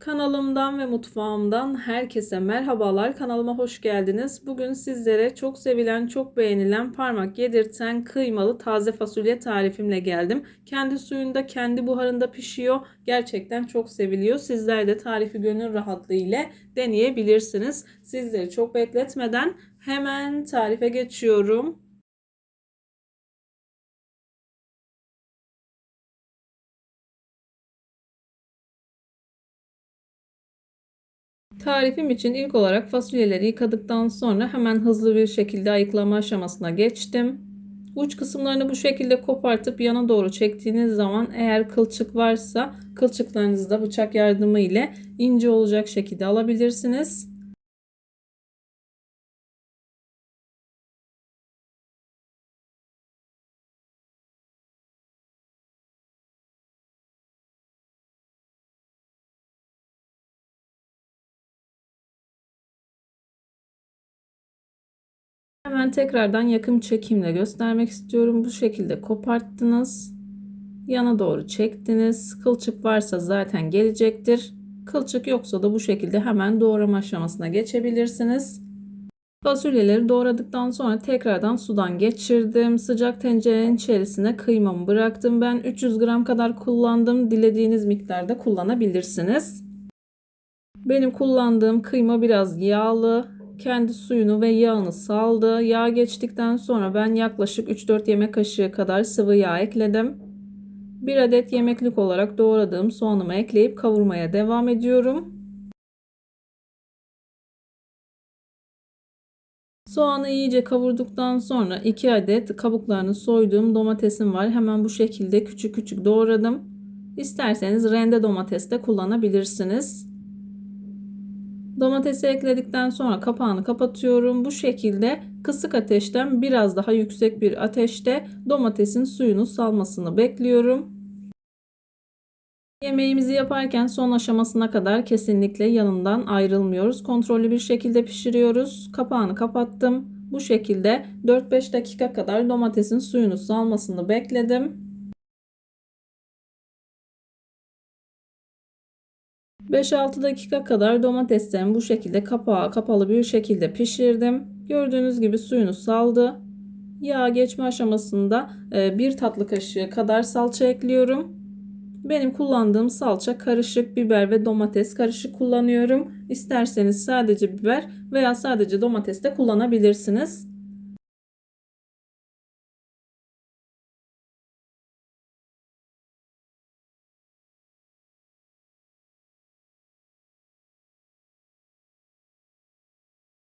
Kanalımdan ve mutfağımdan herkese merhabalar. Kanalıma hoş geldiniz. Bugün sizlere çok sevilen, çok beğenilen, parmak yedirten kıymalı taze fasulye tarifimle geldim. Kendi suyunda, kendi buharında pişiyor. Gerçekten çok seviliyor. Sizler de tarifi gönül rahatlığı ile deneyebilirsiniz. Sizleri çok bekletmeden hemen tarife geçiyorum. Tarifim için ilk olarak fasulyeleri yıkadıktan sonra hemen hızlı bir şekilde ayıklama aşamasına geçtim. Uç kısımlarını bu şekilde kopartıp yana doğru çektiğiniz zaman eğer kılçık varsa kılçıklarınızı da bıçak yardımı ile ince olacak şekilde alabilirsiniz. Hemen tekrardan yakın çekimle göstermek istiyorum. Bu şekilde koparttınız. Yana doğru çektiniz. Kılçık varsa zaten gelecektir. Kılçık yoksa da bu şekilde hemen doğrama aşamasına geçebilirsiniz. Fasulyeleri doğradıktan sonra tekrardan sudan geçirdim. Sıcak tencerenin içerisine kıymamı bıraktım. Ben 300 gram kadar kullandım. Dilediğiniz miktarda kullanabilirsiniz. Benim kullandığım kıyma biraz yağlı kendi suyunu ve yağını saldı. Yağ geçtikten sonra ben yaklaşık 3-4 yemek kaşığı kadar sıvı yağ ekledim. Bir adet yemeklik olarak doğradığım soğanımı ekleyip kavurmaya devam ediyorum. Soğanı iyice kavurduktan sonra 2 adet kabuklarını soyduğum domatesim var. Hemen bu şekilde küçük küçük doğradım. İsterseniz rende domates de kullanabilirsiniz. Domatesi ekledikten sonra kapağını kapatıyorum. Bu şekilde kısık ateşten biraz daha yüksek bir ateşte domatesin suyunu salmasını bekliyorum. Yemeğimizi yaparken son aşamasına kadar kesinlikle yanından ayrılmıyoruz. Kontrollü bir şekilde pişiriyoruz. Kapağını kapattım. Bu şekilde 4-5 dakika kadar domatesin suyunu salmasını bekledim. 5-6 dakika kadar domateslerimi bu şekilde kapağı kapalı bir şekilde pişirdim. Gördüğünüz gibi suyunu saldı. Yağ geçme aşamasında e, bir tatlı kaşığı kadar salça ekliyorum. Benim kullandığım salça karışık biber ve domates karışık kullanıyorum. İsterseniz sadece biber veya sadece domates de kullanabilirsiniz.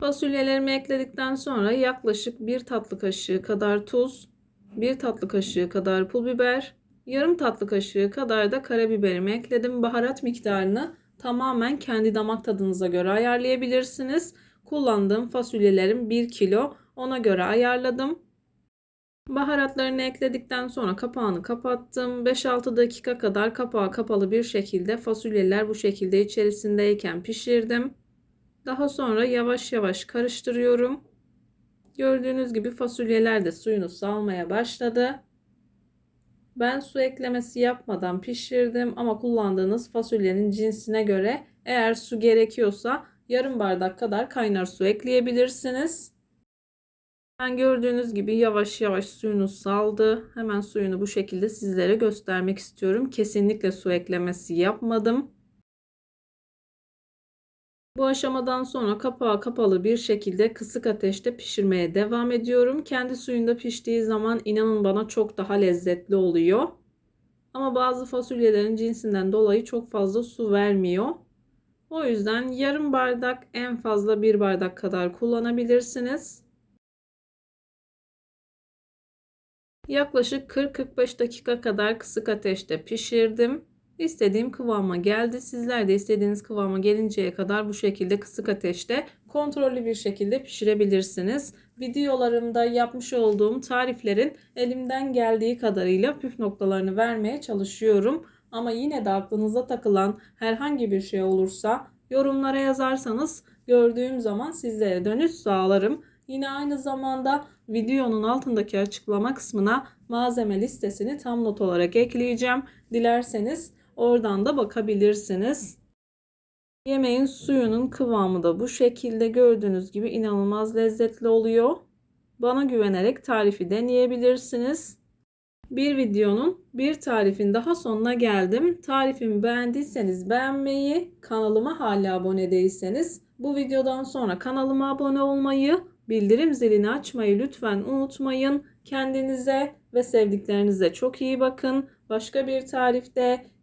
Fasulyelerimi ekledikten sonra yaklaşık bir tatlı kaşığı kadar tuz, bir tatlı kaşığı kadar pul biber, yarım tatlı kaşığı kadar da karabiberimi ekledim. Baharat miktarını tamamen kendi damak tadınıza göre ayarlayabilirsiniz. Kullandığım fasulyelerim 1 kilo ona göre ayarladım. Baharatlarını ekledikten sonra kapağını kapattım. 5-6 dakika kadar kapağı kapalı bir şekilde fasulyeler bu şekilde içerisindeyken pişirdim. Daha sonra yavaş yavaş karıştırıyorum. Gördüğünüz gibi fasulyeler de suyunu salmaya başladı. Ben su eklemesi yapmadan pişirdim ama kullandığınız fasulyenin cinsine göre eğer su gerekiyorsa yarım bardak kadar kaynar su ekleyebilirsiniz. Ben gördüğünüz gibi yavaş yavaş suyunu saldı. Hemen suyunu bu şekilde sizlere göstermek istiyorum. Kesinlikle su eklemesi yapmadım. Bu aşamadan sonra kapağı kapalı bir şekilde kısık ateşte pişirmeye devam ediyorum. Kendi suyunda piştiği zaman inanın bana çok daha lezzetli oluyor. Ama bazı fasulyelerin cinsinden dolayı çok fazla su vermiyor. O yüzden yarım bardak en fazla bir bardak kadar kullanabilirsiniz. Yaklaşık 40-45 dakika kadar kısık ateşte pişirdim. İstediğim kıvama geldi. Sizler de istediğiniz kıvama gelinceye kadar bu şekilde kısık ateşte kontrollü bir şekilde pişirebilirsiniz. Videolarımda yapmış olduğum tariflerin elimden geldiği kadarıyla püf noktalarını vermeye çalışıyorum. Ama yine de aklınıza takılan herhangi bir şey olursa yorumlara yazarsanız gördüğüm zaman sizlere dönüş sağlarım. Yine aynı zamanda videonun altındaki açıklama kısmına malzeme listesini tam not olarak ekleyeceğim. Dilerseniz oradan da bakabilirsiniz. Yemeğin suyunun kıvamı da bu şekilde gördüğünüz gibi inanılmaz lezzetli oluyor. Bana güvenerek tarifi deneyebilirsiniz. Bir videonun bir tarifin daha sonuna geldim. Tarifimi beğendiyseniz beğenmeyi, kanalıma hala abone değilseniz bu videodan sonra kanalıma abone olmayı, bildirim zilini açmayı lütfen unutmayın. Kendinize ve sevdiklerinize çok iyi bakın. Başka bir tarifte